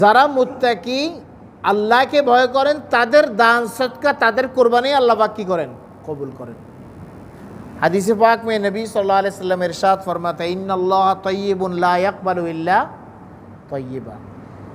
যারা মুত্তাকি আল্লাহকে ভয় করেন, তাদের দান সৎকা তাদের কোরবানি আল্লাহ বাকি করেন? কবুল করেন। হাদিসে পাক মে নবী সাল্লাহ সাল্লাম ইরশাদ ফরমাতে ইন্নআল্লাহ তৈবুল্লা আকবর ইল্লা তৈবা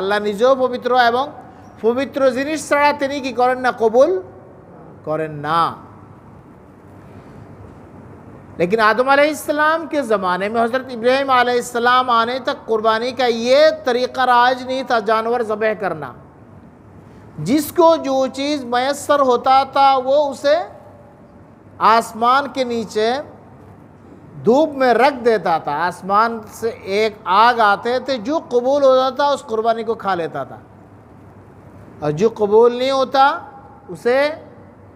আল্লাহ নিজেও পবিত্র এবং পবিত্র জিনিস ছাড়া তিনি কি করেন না? কবুল করেন না। لیکن آدم علیہ السلام کے زمانے میں حضرت ابراہیم علیہ السلام آنے تک قربانی کا یہ طریقہ راج نہیں تھا جانور ذبح کرنا۔ جس کو جو چیز میسر ہوتا تھا وہ اسے آسمان کے نیچے دھوپ میں رکھ دیتا تھا۔ آسمان سے ایک آگ آتے تھے جو قبول ہوتا تھا، اس قربانی کو کھا لیتا تھا۔ اور جو قبول نہیں ہوتا، اسے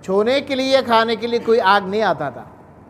چھونے کے لیے، کھانے کے لیے کوئی آگ نہیں آتا تھا۔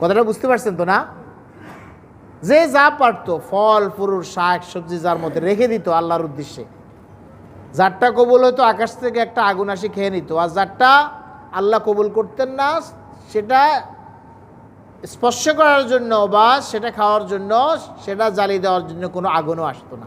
কথাটা বুঝতে পারছেন তো না? যে যা পারতো, ফল ফুরুর শাক, সবজি যার মধ্যে রেখে দিত আল্লাহর উদ্দেশ্যে। যারটা কবুল হতো, আকাশ থেকে একটা আগুন আসে, খেয়ে নিত। আর যারটা আল্লাহ কবুল করতেন না, সেটা স্পর্শ করার জন্য বা সেটা খাওয়ার জন্য, সেটা জ্বালিয়ে দেওয়ার জন্য কোনো আগুনও আসতো না।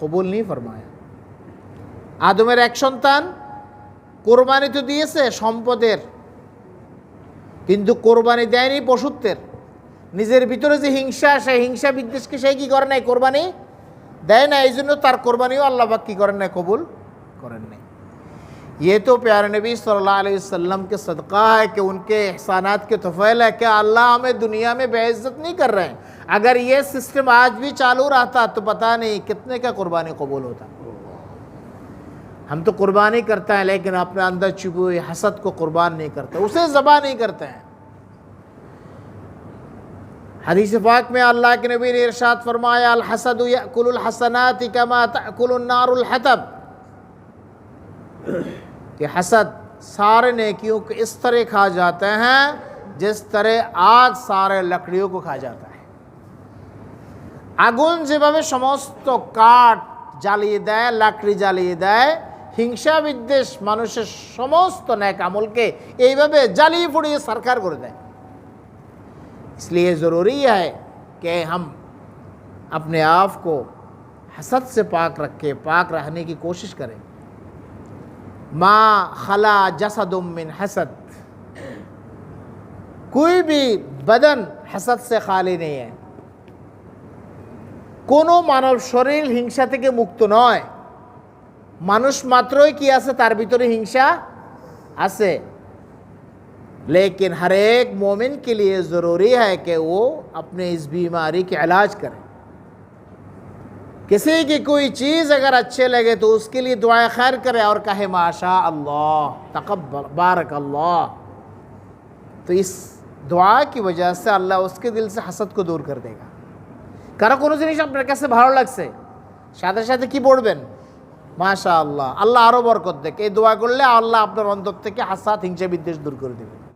কবুল নিয়ে ফরমায় আদমের এক সন্তান কোরবানি তো দিয়েছে সম্পদের কিন্তু কোরবানি দেয়নি পশুত্বের নিজের ভিতরে যে হিংসা সে হিংসা বিদ্বেষকে সে কী করে নাই? কোরবানি দেয় না এই জন্য তার কোরবানিও আল্লাহবাক কী করেন না কবুল করেন نہیں یہ تو پیارے نبی صلی اللہ علیہ وسلم کے صدقہ ہے کہ ان کے احسانات کے تفیل ہے کہ اللہ ہمیں دنیا میں بے عزت نہیں کر رہے ہیں۔ اگر یہ سسٹم آج بھی چالو رہتا تو پتہ نہیں کتنے کا قربانی قبول ہوتا۔ ہم تو قربانی کرتے ہیں لیکن اپنے اندر چبو حسد کو قربان نہیں کرتے، اسے ذبح نہیں کرتے ہیں۔ حدیث پاک میں اللہ کے نبی نے ارشاد فرمایا، الحسد یأکل الحسنات کما تأکل النار الحطب. کہ حسد سارے نیکیوں کو اس طرح کھا جاتے ہیں جس طرح آگ سارے لکڑیوں کو کھا جاتا ہے۔ اگون جب ہمیں আগুন যেভাবে সমস্ত কাঠ জ্বালিয়ে দেয় লাকড়ি জ্বালিয়ে দেয় হিংসা বিদ্বেষ মানুষের সমস্ত ন্যাক আমলকে এইভাবে জ্বালিয়ে পুড়িয়ে সরকার করে দেয় اس لیے ضروری ہے کہ ہم اپنے آپ کو حسد سے پاک رکھے، پاک رہنے کی کوشش کریں۔ ما خلا جسد من حسد۔ کوئی بھی بدن حسد سے خالی نہیں ہے۔ کونو مانو شریل ہنگشا থেকে মুক্ত নয় মানুষ মাত্রই কি আছে তার ভিতরে হিংসা আছে لیکن ہر ایک مومن کے لیے ضروری ہے کہ وہ اپنے اس بیماری کے علاج کرے۔ کسی کی کوئی چیز اگر اچھے لگے تو اس کے لیے دعائیں خیر کرے اور کہے ماشاء اللہ تقبل بارک اللہ تو اس دعا کی وجہ سے اللہ اس کے دل سے حسد کو دور کر دے گا۔ کرا কোনো জিনিস আপনার شادی ভালো লাগছে সাথে সাথে কি اللہ মাশা আল্লাহ আল্লাহ আরও বরকত দেখ এই দোয়া করলে আল্লাহ আপনার کے থেকে ہنچے হিংসা دور کر دے۔ گا